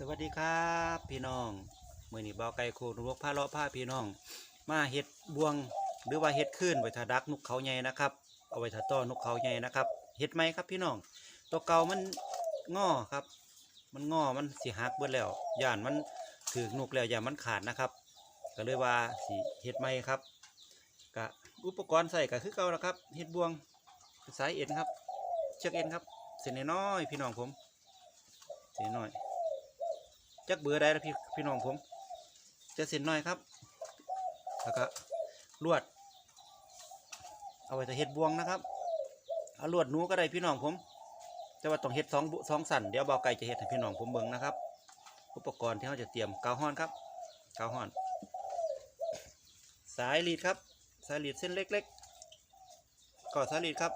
สวัสดีครับพี่น้องมื่อนี้เบาไก่โคนุรกผ้าเลาะผ้าพี่น้อง มาเห็ดบวงหรือว่าเห็ดขึ้นไว้ทาดักนกเขาใหญ่นะครับ เอาไว้ทาต้อนกเขาใหญ่นะครับเห็ดไหมครับพี่น้อง ตัวเก่ามันง่อครับ มันง่อมันสีหักเบิดแล้วย่านมันถือนกแล้วย่านมันขาดนะครับ ก็เลยว่าสีเห็ดไหมครับกะอุปกรณ์ใส่ก็คือเก่าแล้วครับเห็ดบวงสายเอ็นครับ เชือกเอ็นครับ เส้นน้อยพี่น้องผมเส้นน้อย จักเบื่อได้แล้วพี่พี่น้องผม จะเส้นน้อยครับ แล้วก็ลวด เอาไว้จะเห็ดบวงนะครับเอาลวดหนูก็ได้พี่น้องผมแต่ว่าต้องเห็ดสองบุสองสันเดี๋ยวเบาไก่จะเห็ดให้พี่น้องผมเบิ่งนะครับ อุปกรณ์ที่เราจะเตรียมกาวห้อนครับกาวห้อน สายรีดครับ สายรีดเส้นเล็กๆก่อสายรีดครับ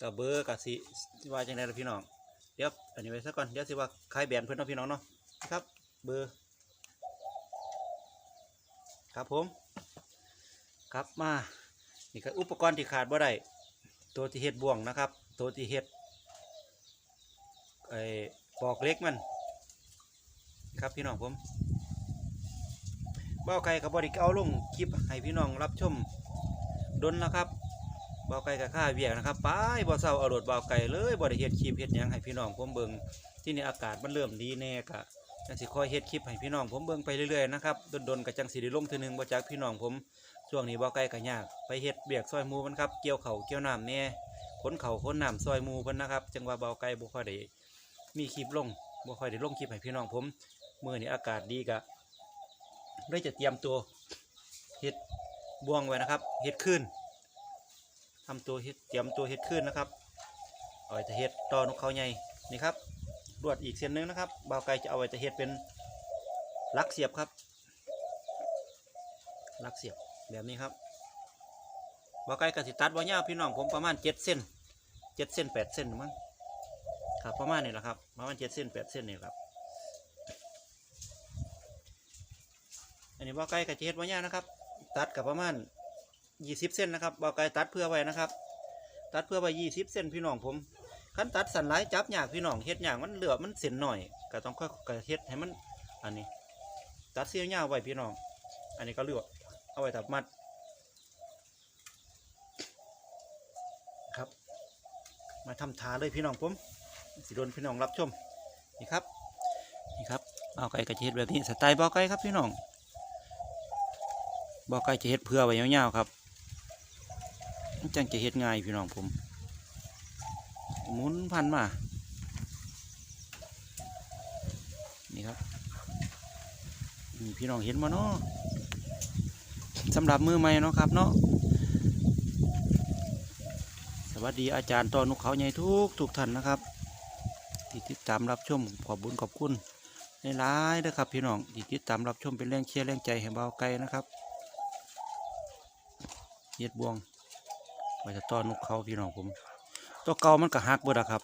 กับเบอร์กับสีว่าจังไดล่ะพี่น้อง ดี๋ยวอันนี้ไว้ซะก่อนเดี๋ยวสิว่าคลายแบนเพื่อนเนาะพี่น้องเนาะครับ เบอร์ ครับผม ครับมานี่ก็อุปกรณ์ที่ขาดบ่ได้ตัวที่เฮ็ดบ่วงนะครับ ตัวที่เฮ็ดไอ้ปอกเล็กมัน ครับพี่น้องผมเบ้าไก่กับบริกเอาลงคลิปให้พี่น้องรับชมดนแล้วครับ บาไก่กับข้าเวียกนะครับไปบ่เศร้าเอารถเบาไก่เลยบ่ได้เฮ็ดคลิปเฮ็ดหยังให้พี่น้องผมเบิ่งที่นี่อากาศมันเริ่มดีแน่กะจังสิคอยเฮ็ดคลิปให้พี่น้องผมเบิ่งไปเรื่อยๆนะครับดนๆก็จังสิได้ลงเทื่อนึงบ่จากพี่น้องผมช่วงนี้เบาไก่ก็ยากไปเฮ็ดเบียกซอยหมูมันครับเกี่ยวเข่าเกี่ยวน้ำแน่ขนเข่าขนน้ำซอยหมูเพิ่นนะครับจังว่าเบาไก่บ่ค่อยได้มีคลิปลงบ่ค่อยได้ลงคลิปให้พี่น้องผมมื้อนี้อากาศดีกะเลยจะเตรียมตัวเฮ็ดบ่วงไว้นะครับเฮ็ดคืน ทำตัวเห็ดเตรียมตัวเห็ดขึ้นนะครับเอาไว้จะเห็ดตอนกเขาใหญ่นี่ครับลวดอีกเส้นหนึงนะครับบ่าวไก่จะเอาไว้จะเห็ดเป็นลักเสียบครับ ลักเสียบแบบนี้ครับบ่าวไก่กับสิตัดบ่ยาวพี่น้องผมประมาณเจ็ดเส้นเจ็ดเส้นแปดเส้นมั้งครับประมาณนี้แหละครับประมาณเจ็ดเส้นแปดเส้นนี่ครับอันนี้บ่าวไก่กับจะเห็ดบ่ยาวนะครับ ตัดกับประมาณ ยี่สิบเส้นนะครับบอกไก่ตัดเพื่อไว้นะครับ ตัดเพื่อไว้ยี่สิบเส้นพี่น้องผมขั้นตัดสันหลจับยากพี่น้องเฮ็ดยากมันเหลือมันเส้นหน่อยก็ต้องค่อยๆเฮ็ดให้มันอันนี้ ตัดเสี้ยวยาวไว้พี่น้อง อันนี้ก็เหลือเอาไว้ตัดมัดครับ มาทำทาเลยพี่น้องผมสิโดนพี่น้องรับชมนี่ครับนี่ครับเอาไก่กระเฮ็ดแบบนี้สไตล์บอกไก่ครับพี่น้องบอกไก่จะเฮ็ดเพื่อไว้ยาวๆครับ จังจะเฮ็ดง่ายพี่น้องผมหมุนพันมา นี่ครับนี่พี่น้องเห็นมาเนาะสำหรับมือใหม่เนาะครับเนาะสวัสดีอาจารย์ตอนุกเขาใหญ่ทุกทุกท่านนะครับ ที่ติดตามรับชมขอบบุญขอบคุณในหลายๆเด้อครับ พี่น้องที่ติดตามรับชมเป็นแรงเชียร์แรงใจให้เบาไกลนะครับเฮ็ดบวง ไว้จะต้อนนกเขาพี่น้องผม ตัวเก่ามันก็หักเบิดอะครับ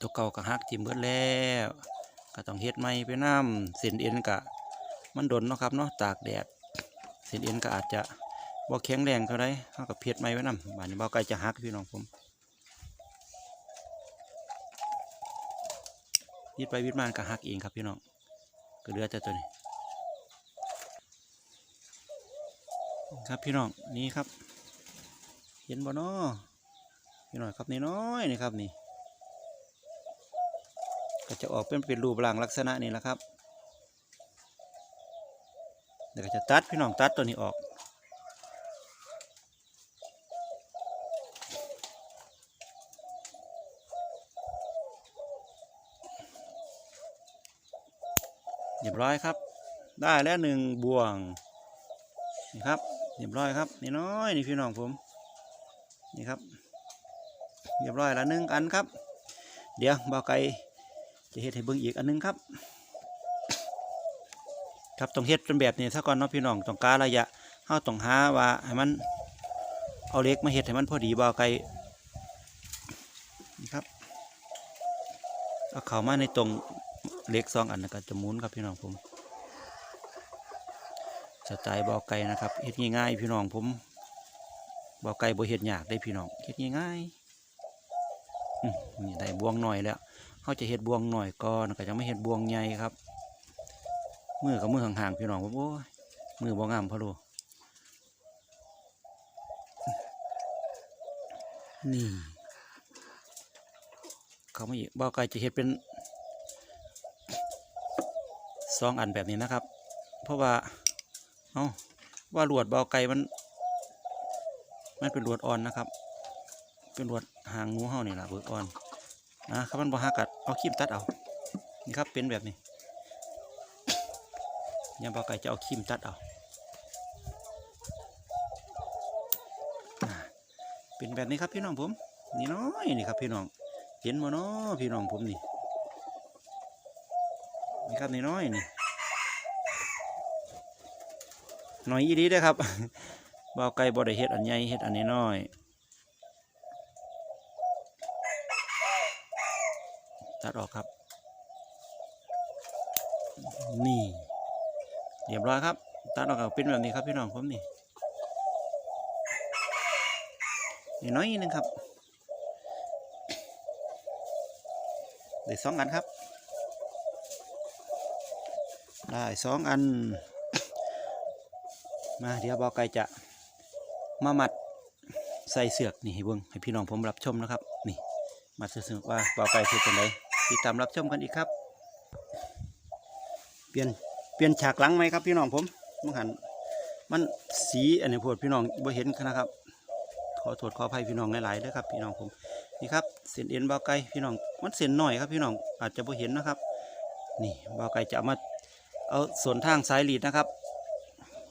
ตัวเก่าก็หักทิ่มเบิดแล้วก็ต้องเฮ็ดใหม่ไปน้ำเส้นเอ็นกะมันดนเนาะครับเนาะตากแดดเส้นเอ็นก็อาจจะบ่แข็งแรงเท่าไรเท่ากับเพ็ดใหม่ไว้นำบานนี้บาไกลจะหักพี่น้องผมวิดไปวิดมาก็หักเองครับพี่น้องก็เหลือแต่ตัวนี้ ครับพี่น้องนี่ครับ เห็นบ่น้อพี่น้อยครับนี่น้อยนี่ครับนี่ ก็จะออกเป็นเป็นรูปร่างลักษณะนี้แหละครับเดี๋ยวก็จะตัดพี่น้องตัดตัวนี้ออกเรียบร้อยครับ ได้แล้วหนึ่งบ่วงนี่ครับเรียบร้อยครับนี่น้อยนี่พี่น้องผม นี่ครับ เรียบร้อยแล้วหนึ่งอันครับ เดี๋ยวบ่าวไก่จะเฮ็ดให้เบิ่งอีกอันนึงครับ ครับต้องเฮ็ดเป็นแบบนี้ซะก่อนเนาะพี่น้องต้องการระยะเฮาต้องหาว่าให้มันเอาเล็กมาเฮ็ดให้มันพอดีบ่าวไก่นี่ครับเอาเข้ามาในตรงเล็กสองอันแล้วก็จะหมุนครับพี่น้องผมสไตล์บ่อไก่นะครับเฮ็ดง่ายๆพี่น้องผม บ่อไก่บ่เฮ็ดยากได้พี่น้องเฮ็ดง่ายอืมนี่ได้บวงหน่อยแล้วเขาจะเฮ็ดบวงหน่อยก่อนก็จะไม่เฮ็ดบวงใหญ่ครับมือกับมือห่างๆพี่น้องผมโอ้ยมือบ่งามพะโลนี่เขาไม่เบาไก่จะเฮ็ดเป็นสองอันแบบนี้นะครับ เพราะว่า เอาว่าลวดเบาไก่มัน มันเป็นลวดอ่อนนะครับ เป็นลวดหางงูเห่านี่แหละเบิกอ่อนนะครับมันบ่หักกัดเอาคีมตัดเอานี่ครับเป็นแบบนี้ยามเบาไก่จะเอาคีมตัดเอาเป็นแบบนี้ครับพี่น้องผม นี่น้อยนี่ครับพี่น้อง เห็นบ่เนาะพี่น้องผมนี่นี่ครับนี่น้อยนี่น้อยอีดีด้อครับ บ่าวไก่บ่ได้เฮ็ดอันใหญ่เฮ็ดอันน้อยตัดออกครับ นี่เรียบร้อยครับตัดออกก็เป็นแบบนี้ครับพี่น้องผมนี่นี่น้อยนิดนึงครับได้สองอันครับ ได้สองอัน มาเดี๋ยวเบาไก่จะ มามัดใส่เสือกนี่ให้เบิ่งให้พี่น้องผมรับชมนะครับ นี่มัดเสือกว่าเบาไก่เสือกเป็นไรติดตามรับชมกันอีกครับ เปลี่ยนเปลี่ยนฉากหลังไหมครับ พี่น้องผมมังหันมันสีอันนี้พวดพี่น้องบ่เห็นนะครับขอโทษขออภัยพี่น้องหลายๆด้วยครับ พี่น้องผมนี่ครับเส้นเอ็นเบาไก่พี่น้องมันเส้นหน่อยครับ พี่น้องอาจจะบ่เห็นนะครับ นี่เบาไก่จะเอามาเอาส่วนทางสายลีดนะครับ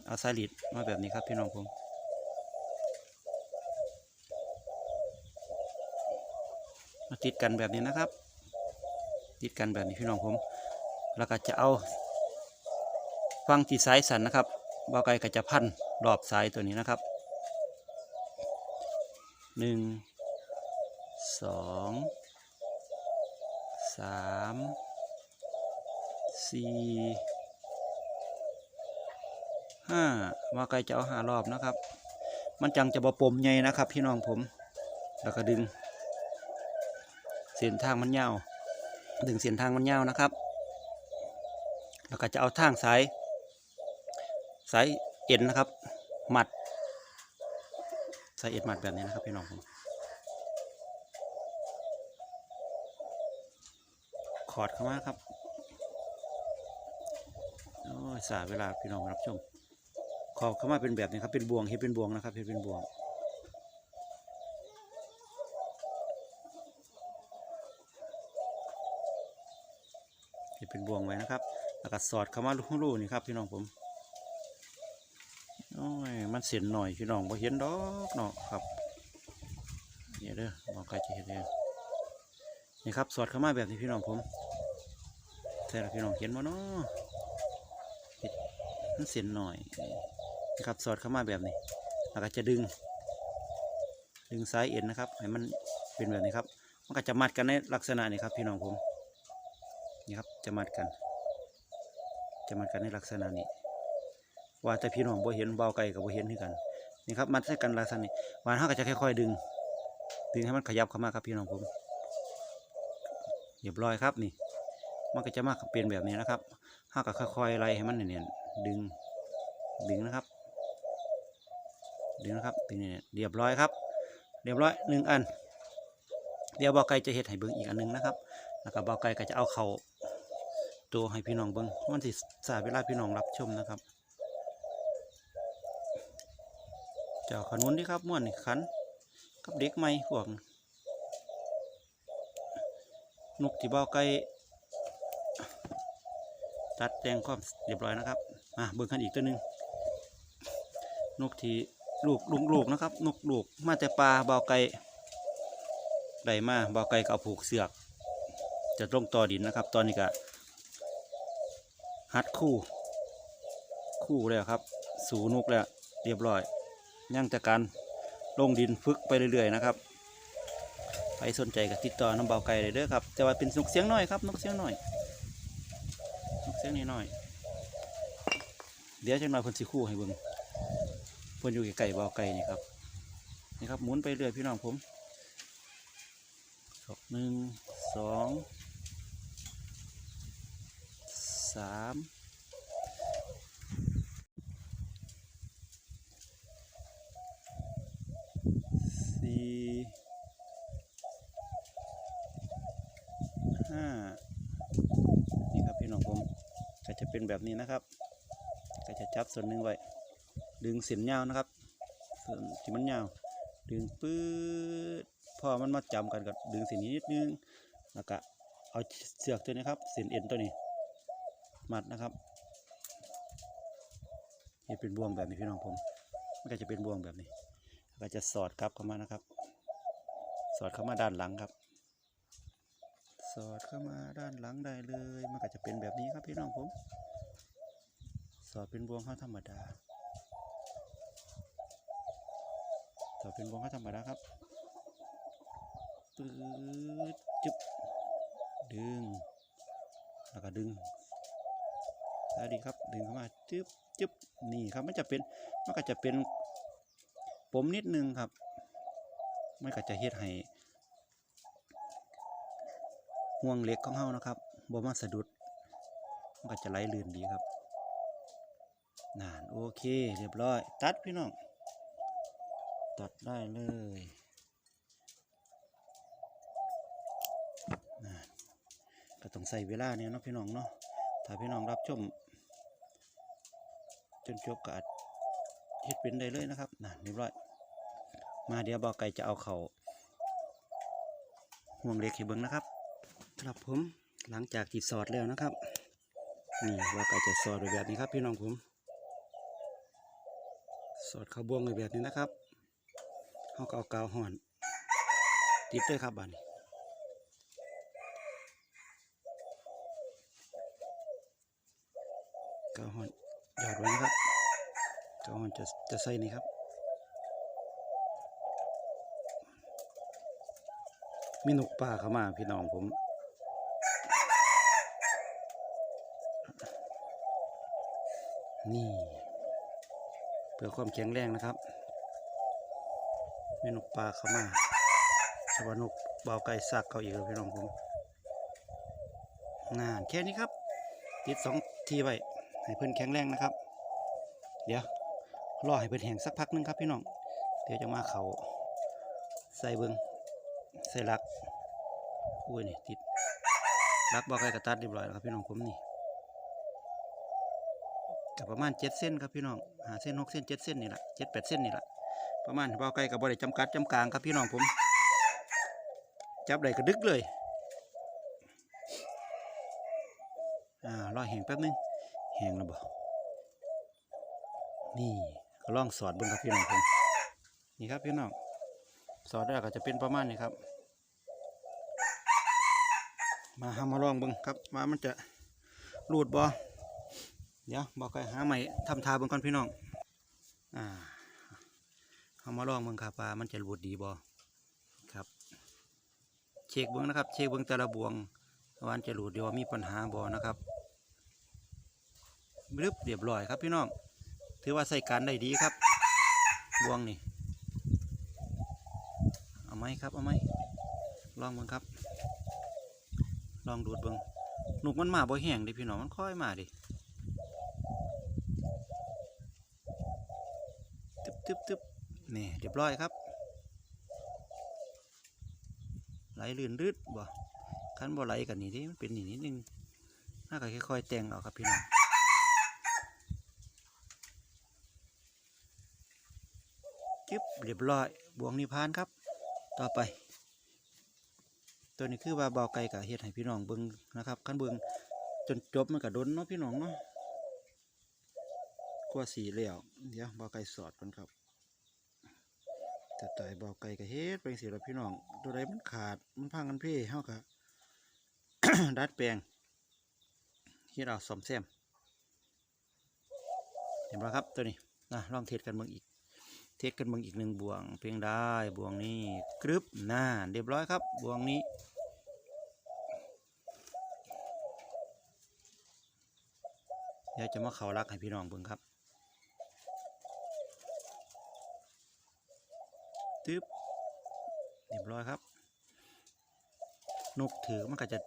เอาสายลีดมาแบบนี้ครับ พี่น้องผมมา ติดกันแบบนี้นะครับ ติดกันแบบนี้พี่น้องผม แล้วก็จะเอาฟังที่สายสันนะครับเบาไก่ก็จะพันรอบสายตัวนี้นะครับหนึ่งสองสามสี่ห้าว่าไกลจะเอาหารอบนะครับ มันจังจะบอปมใหญ่นะครับ พี่น้องผม แล้วก็ดึง เส้นทางมันยาวดึงเส้นทางมันยาวนะครับ แล้วก็จะเอาทางสายสายเอ็นนะครับ หมัดสายเอ็นหมัดแบบนี้นะครับพี่น้องผมขอดเข้ามาครับโอ้ยสาเวลาพี่น้องรับชมขอบเข้ามาเป็นแบบนี้ครับเป็นบวงเฮ็ดเป็นบวงนะครับเฮ็ดเป็นบวง เฮ็ดเป็นบ่วงไว้นะครับ แล้วก็สอดเข้ามาลูกๆนี่ครับพี่น้องผมโอ้ยมันเสียนหน่อยพี่น้องพอเห็นดอกเนาะครับเนี่ยเด้อมองไกลจะเห็นเองนี่ครับสอดเข้ามาแบบนี้พี่น้องผมใช่แล้วพี่น้องเห็นบ่เนาะมันเส้นหน่อยนี่ครับสอดเข้ามาแบบนี้แล้วก็จะดึง ดึงสายเอ็นนะครับให้มันเป็นแบบนี้ครับมันก็จะมัดกันในลักษณะนี้ครับพี่น้องผม นี่ครับจะมัดกัน จะมัดกันในลักษณะนี้ ว่าแต่พี่น้องบ่เห็นเบาไก่กับบ่เห็นคือกันนี่ครับมัดใส่กันลักษณะนี้วานเขาก็จะค่อยๆดึง ดึงให้มันขยับเข้ามาครับพี่น้องผมเรียบร้อยครับนี่ มันก็จะมาเป็นแบบนี้นะครับห้าก็ค่อยๆไล่ให้มันเนี่ยนดึงดึงนะครับดึงนะครับดึงเนี่ยเรียบร้อยครับ เรียบร้อยหนึ่งอันเดี๋ยวเบาไก่จะเห็ดให้เบิ้งอีกอันหนึงนะครับ แล้วก็เบาไก่ก็จะเอาเข่า ตัวให้พี่น้องเบิ้งมันสิสาเวลาพี่น้องรับชมนะครับ เจ้าขนุนนี่ครับม้วนนี่ขันกับเด็กใหม่พวกนกที่เบ้าไก่ตัดแต่งความเรียบร้อยนะครับมาเบิ่งกันอีกตัวหนึ่งนกที่ลูกลุงลูกนะครับ นกลูกมาแต่ปลาเบาไก่ได้มาเบาไก่ก็เอาผูกเสือก จะลงต่อดินนะครับ ตอนนี้ก็ ฮัดคู่ คู่แล้วครับ สูนุกแล้วเรียบร้อยย่างจากการลงดินฝึกไปเรื่อยๆนะครับใครสนใจก็ติดต่อน้ำเบาไก่เลยเด้อครับแต่ว่าเป็นนกเสียงน้อยครับนกเสียงน้อยนกเสียงน้อยเดี๋ยวจังหน่อยเพิ่นสิคู่ให้เบิ่งเพิ่นอยู่ใกล้ๆเบาไก่นี่ครับนี่ครับหมุนไปเรื่อยพี่น้องผมศอกหนึ่งสอง สามสี่ห้านี่ครับพี่น้องผมก็จะเป็นแบบนี้นะครับ ก็จะจับส่วนหนึ่งไว้ ดึงเส้นยาวนะครับ ส่วนที่มันยาว ดึงปื๊ดพอมันมาจำกันกับดึงเส้นนี้นิดนึงแล้วก็เอาเสือกตัวนี้ครับเส้นเอ็นตัวนี้ มัดนะครับนี่เป็นบ่วงแบบนี้พี่น้องผม มันก็จะเป็นบ่วงแบบนี้แล้วก็จะสอดกลับเข้ามานะครับ สอดเข้ามาด้านหลังครับ สอดเข้ามาด้านหลังได้เลย มันก็จะเป็นแบบนี้ครับพี่น้องผม สอดเป็นบ่วงเข้าธรรมดา สอดเป็นบ่วงเข้าธรรมดาครับปื๊ดจึ๊บดึง แล้วก็ดึง สวัสดีครับดึงเข้ามาจึ๊บจึ๊บนี่ครับมันจะเป็นมันก็จะเป็นปมนิดนึงครับมันก็จะเฮ็ดให้ห่วงเหล็กของเฮานะครับบ่มาสะดุดมันก็จะไหลลื่นดีครับนานโอเคเรียบร้อย ตัดพี่น้อง ตัดได้เลยนานก็ต้องใส่เวลาเนี่ยเนาะพี่น้องเนาะถ้าพี่น้องรับชม จนจบก็อาจเฮ็ดเป็นได้เลยนะครับน่ะเรียบร้อย มาเดี๋ยวบอกไก่จะเอาเขาห่วงเล็กให้เบิ้งนะครับครับผมหลังจากที่สอดแล้วนะครับนี่บอกไก่จะสอดแบบนี้ครับ พี่น้องผม สอดเขาบ่วงแบบนี้นะครับเขาก็เอากาวห่อน ติดด้วยครับบ้านนี้กาวห่อน หยอดไว้นะครับกาวห่อนจะจะใส่นี่ครับมีนกป่าเข้ามาพี่น้องผมนี่เพื่อความแข็งแรงนะครับมีนกป่าเข้ามาชาวนกเบาไก่ซากเขาอีกแล้วพี่น้องผมนานแค่นี้ครับติดสองทีไว้ ให้เพื่อนแข็งแรงนะครับ เดี๋ยวรอให้เพื่อนแห้งสักพักหนึงครับพี่น้อง เดี๋ยวจะมาเขาใส่เบิงใส่ลักอุ้ยนี่ติดลักบอกไก่กระตัดเรียบร้อยแล้วครับพี่น้องผมนี่กับประมาณเจ็ดเส้นครับพี่น้องหาเส้นหกเส้นเจ็ดเส้นนี่แหละเจ็ดแปดเส้นนี่แหละประมาณเบาไก่กับบริจำกัดจำกลางครับพี่น้องผม จับได้กระดึกเลยอ่ารอแห้งแป๊บนึง แห้งแล้วบ่นี่ก็ลองสอดเบนครับพี่น้องผมนี่ครับพี่น้องสอดได้ก็จะเป็นประมาณนี้ครับ มาหามาลองบิ่งครับว่ามันจะรูดบ่เดี๋ยวบอกไปหาใหม่ทำทาบิ่งก่อนพี่น้องอ่าเอามาลองบิ่งครับว่ามันจะรูดดีบ่ครับเช็คบิ่งนะครับ เช็คบิ่งแต่ละบวงวันจะรูดดีว่ามีปัญหาบ่นะครับ รึบเรียบร้อยครับพี่น้อง ถือว่าใส่การได้ดีครับบวงนี่ เอาไหมครับ เอาไหมลองเบิ่งครับ ลองดูดเบิ่งหนุกมันมาบ่แห้งดิพี่น้องมันค่อยมาดิตึบตึบตึบนี่เรียบร้อยครับ ไหลลื่นรืดบ่คันบ่ไหลกันนี่ดิมันเป็นนี่นิดนึงน่าก็ค่อยๆแต่งเอาครับพี่น้อง จึ๊บ เรียบร้อย บวงนิพานครับ ต่อไป ตัวนี้คือว่าเบาไก่กับเฮ็ดให้พี่น้องเบิ่งนะครับขั้นเบิ่งจนจบมันก็ดนเนาะพี่น้องเนาะกว่าสีเหลี่ยวเดี๋ยวเบาไก่สอดก่อนครับแต่ตายเบาไก่กับเฮ็ดไปสิแล้วพี่น้อง ตัวใดมันขาดมันพังกันเพ่เฮาก็ดัดแปลงเฮ็ดเอาซ่อมแซมเห็นไหมครับตัวนี้นะลองเทสกันเบิ่งอีก เทสกันบิ่งอีกหนึ่งบ่วง เพียงได้บ่วงนี้กรึบหน่าเรียบร้อยครับบ่วงนี้ เดี๋ยวจะมาเขารักให้พี่น้องเบิ่งครับตึ๊บเรียบร้อยครับ นกถือมันก็จะ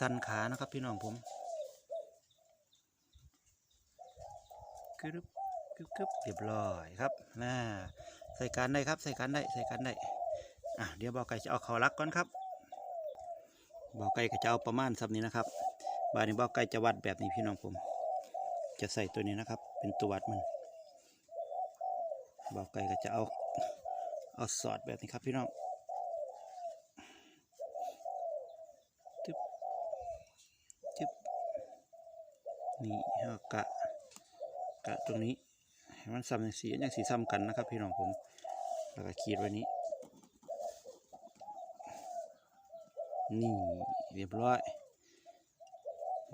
สั่นขานะครับพี่น้องผมกรึบ กึบกึบเรียบร้อยครับน่าใส่การได้ครับใส่การได้ใส่การได้อะเดี๋ยวบอไก่จะเอาเขารักก่อนครับบอไก่ก็จะเอาประมาณสับนี้นะครับบานนี้บอไก่จะวัดแบบนี้พี่น้องผม จะใส่ตัวนี้นะครับ เป็นตัววัดมันบอไก่ก็จะเอาเอาสอดแบบนี้ครับพี่น้องจึ๊บจึ๊บนี่แล้วก็กะกะตรงนี้ ให้มันซ้ำอย่างสีอย่างสีซ้ำกันนะครับ พี่น้องผม แล้วก็ขีดไว้นี้ นี่เรียบร้อย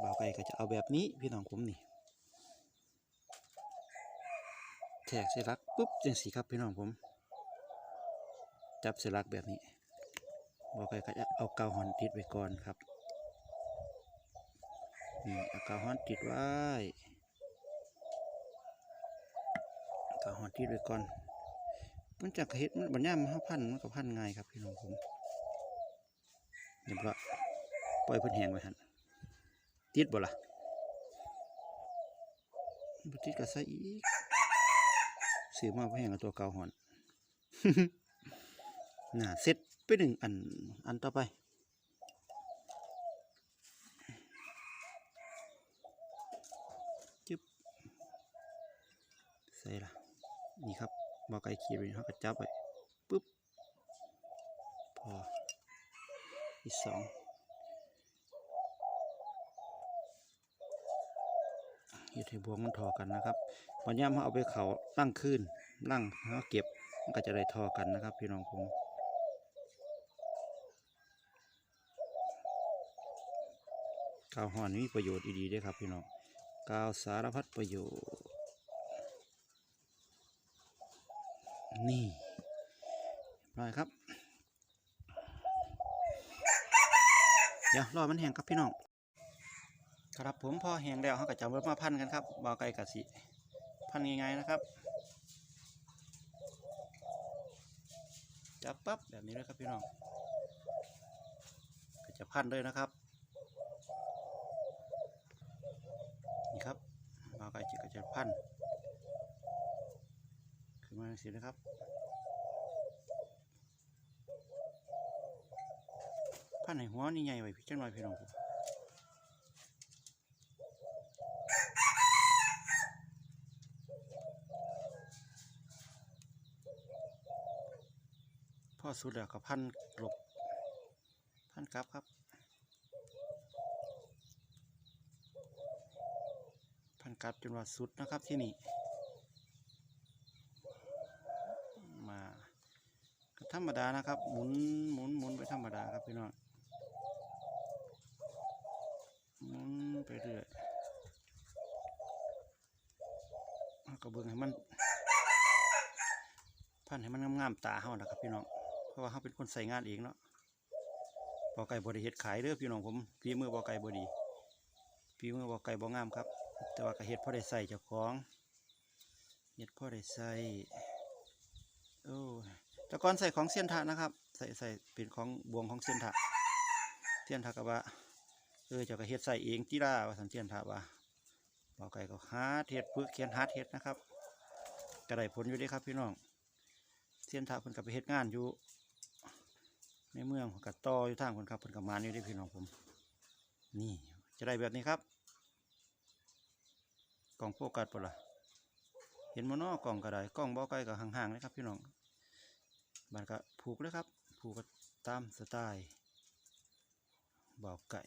บ่าวไก่ก็จะเอาแบบนี้พี่น้องผมนี่แทกเสลักปุ๊บจังสีครับพี่น้องผม จับเสลักแบบนี้บอกไปก็จะเอากาวหอนติดไว้ก่อนครับนี่เอากาหอนติดไว้ กาหอนติดไว้ก่อนมันจากเฮ็ดมันบัญญัติมันห้าพันมันก็พันง่ายครับพี่น้องผมเรียบร้อยปล่อยพิ่นแหงไว้หันติดบ่ล่ะบ่ติดก็ใส่อีกซื้อมาเพื่อแหงกับตัวเกาหอนน่าเสร็จไปหนึ่งอันอันต่อไปจึ๊บใส่ละ นี่ครับบอกไก่ขีดไปเขาก็จับไปปุ๊บพออีกสองเฮ็ดให้บวงมันทอกันนะครับวันย่ามเขาเอาไปเขาตั้งคืนตั้งเขาเก็บมันก็จะได้ทอกันนะครับ พี่น้องผมกาวหอนมีประโยชน์ดีๆด้วยครับพี่น้องกาวสารพัดประโยชน์ นี่เรียบร้อยครับ เดี๋ยวรอมันแห้งครับพี่น้องครับผมพอแห้งแล้วเขาก็จะเอามมาพันกันครับบาไก่กะสิพันง่ายๆนะครับจับปั๊บแบบนี้เลยครับพี่น้องก็จะพันเลยนะครับ นี่ครับบาวไก่จิก็จะพัน ขึ้นมาสินะครับพันให้หัวนี่ใหญ่ไว้พี่จังหน่อยพี่น้องผมพอสุดแล้วก็พันกลบพันกลับครับพันกลับจนว่าสุดนะครับที่นี่ มาก็ ธรรมดานะครับ หมุนหมุนหมุนไปธรรมดาครับพี่น้องหมุนไปเรื่อยกระเบื้องให้มันพันให้มันงามๆตาเฮานะครับพี่น้องเพราะว่าเฮาเป็นคนใส่งานเองเนาะบอไก่บริเฮ็ดขายเด้อพี่น้องผมฝีมือบอไก่บดีฝีมือบอไก่บ่งามครับ แต่ว่าก็เฮ็ดพอได้ใส่เจ้าของเฮ็ดพอได้ใส่โอ้ แต่ก่อนใส่ของเสี้ยนทะนะครับ ใส่ใส่เป็นของบวงของเสี้ยนทะเสี้ยนทะกับว่าเออเจ้าก็เฮ็ดใส่เองที่ล่าว่าสันเสี้ยนทะว่าบอกไก่ก็ฮาร์ดเฮ็ดปึกเขียนฮาร์ดเฮ็ดนะครับกระไดผลอยู่ดีครับพี่น้องเสี้ยนทะเพิ่นกับไปเฮ็ดงานอยู่ ในเมืองกับต่ออยู่ทางเพิ่นครับเพิ่นกับมานอยู่ดีพี่น้องผม นี่จะได้แบบนี้ครับกล่องโฟกัสปะล่ะเห็นมโนกล่องก็ไดกล่องบ่ไกลกับห่างๆเลยครับพี่น้อง บันก็ผูกเลยครับ ผูกก็ตามสไตล์บ่าไก่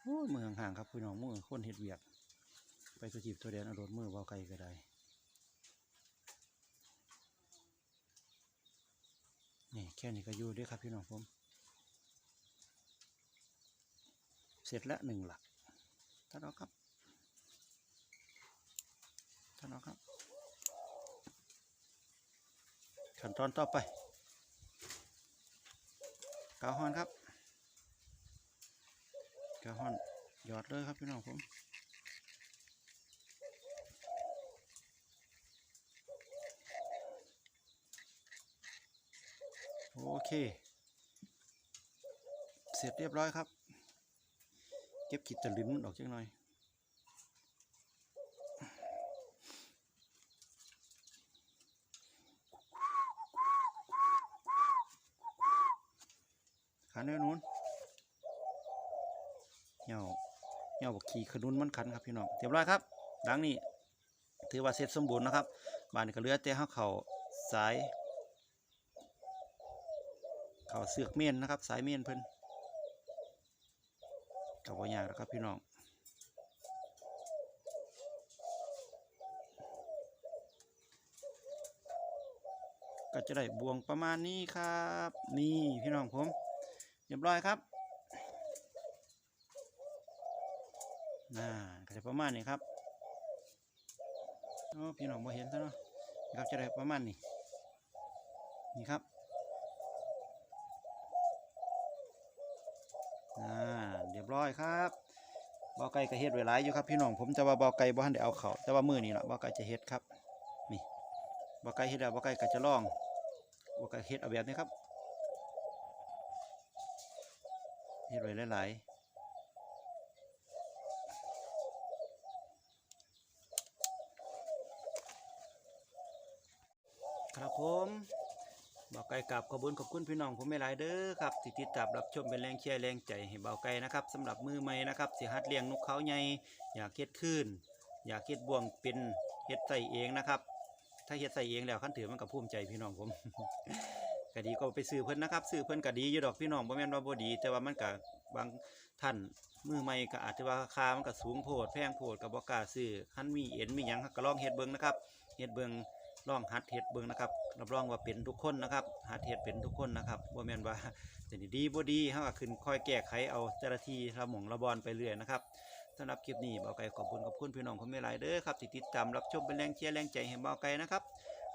โอ้มือห่างๆครับพี่น้องมือคนเห็ดเวียก ไปตัวจีบตัวแดนเอาโดดมือบ่าไก่ก็ได้ นี่แค่นี้ก็อยู่ด้วยครับพี่น้องผม เสร็จแล้วหนึ่งหลักท่านเอาครับท่านเอาครับ ขั้นตอนต่อไปกาวฮอนครับกาวฮอนหยอดเลยครับพี่น้องผมโอเค เสร็จเรียบร้อยครับ เก็บขีดตะลิ้นออกจังหน่อย ขันไว้นู้นเหย่าเหย่าบอกขี่ขนุนมันขันครับพี่น้องเรียบร้อยครับ ดังนี้ถือว่าเสร็จสมบูรณ์นะครับบานก็เลือแต่ห้าเข่าสาย เข่าเสือกเมียนนะครับ สายเมียนเพิ่นเกับว่ายากนะครับพี่น้องก็จะได้บวงประมาณนี้ครับ นี่พี่น้องผม เรียบร้อยครับน่าก็จะประมาณนี้ครับโอ้พี่น้องมาเห็นซะเนาะครับจะได้ประมาณนี้นี่ครับอ่าเรียบร้อยครับบาไก่ก็เฮ็ดไว้หลายอยู่ครับพี่น้องผมจะว่าบาไก่บ่ทันได้เอาเขาแต่ว่ามือนี้ละบาไก่จะเฮ็ดครับนี่บาไก่เฮ็ดแล้วบาไก่ก็จะลองว่าก็เฮ็ดเอาแบบนี้ครับเฮ็ดไว้หลายๆครับผมบ่าวไก่กราบขอบคุญขอบคุณพี่น้องผมไม่หลายเด้อครับที่ติดตามรับชมเป็นแรงเชียร์แรงใจให้บ่าวไก่นะครับสำหรับมือใหม่นะครับสิหัดเลี้ยงนกเขาใหญ่อยากเฮ็ดคืนอยากเฮ็ดบ่วงเป็นเฮ็ดใส่เองนะครับ ถ้าเฮ็ดใส่เองแล้วขั้นถือมันก็ภูมิใจพี่น้องผม ก็ดีก็ไปซื้อเพิ่นนะครับซื้อเพิ่นก็ดีอยู่ดอกพี่น้องบ่แม่นว่าบ่ดี แต่ว่ามันก็บางท่านมือใหม่ก็อาจจะว่าราคามันก็สูงโพดแพงโพดก็บ่กล้าซื้อคันมีเอ็นมีหยังก็ลองเฮ็ดเบิ่งนะครับเฮ็ดเบิ่งลองหัดเฮ็ดเบิ่งนะครับรับรองว่าเป็นทุกคนนะครับหัดเฮ็ดเป็นทุกคนนะครับบ่แม่นว่าจะดีบ่ดีเฮาก็ขึ้นคอยแก้ไขเอาแต่ละทีละหม่องละบอนไปเรื่อยนะครับสำหรับคลิปนี้บ่าวไก่ขอบคุณขอบคุณพี่น้องผมหลายเด้อครับที่ติดตามรับชมเป็นแรงเชียร์แรงใจให้บ่าวไก่นะครับ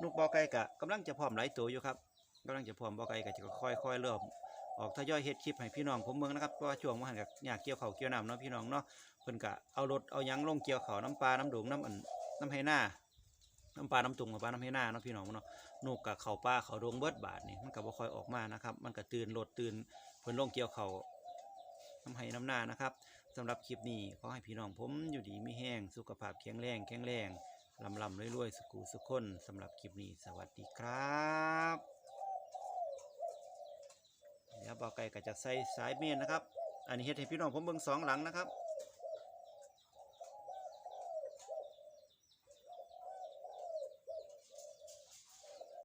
นุกบ่อไก่กะกำลังจะพร้อมหลายตัวอยู่ครับ กำลังจะพร้อมบ่อไก่กะจะค่อยๆเริ่มออกทยอยเฮ็ดคลิปให้พี่น้องผมเมืองนะครับเพราะว่าช่วงมาหันกับอยากเกี่ยวเขาเกี่ยวน้ำเนาะพี่น้องเนาะเพิ่นกะเอารถเอายังลงเกี่ยวเขาน้ำปลาน้ำดงน้ำอันน้ำไหหน้าน้ำปลาน้ำตุงกับปลาน้ำไหหน้าเนาะพี่น้องเนาะนกกะเขาป่าเขาดงเบิดบาทนี่มันก็บ่ค่อยออกมานะครับ มันก็ตื่นรถตื่นเพิ่นลงเกี่ยวเขาน้ำไหน้ำหน้านะครับสำหรับคลิปนี้ขอให้พี่น้องผมอยู่ดีไมีแห้งสุขภาพแข็งแรงแข็งแรงลำลำรวยๆสุขุสุขคนสำหรับคลิปนี้สวัสดีครับ เดี๋ยวบอไก่ก็จะใส่สายเมนนะครับ อันนี้เฮ็ดให้พี่น้องผมเบิ่งสองหลังนะครับ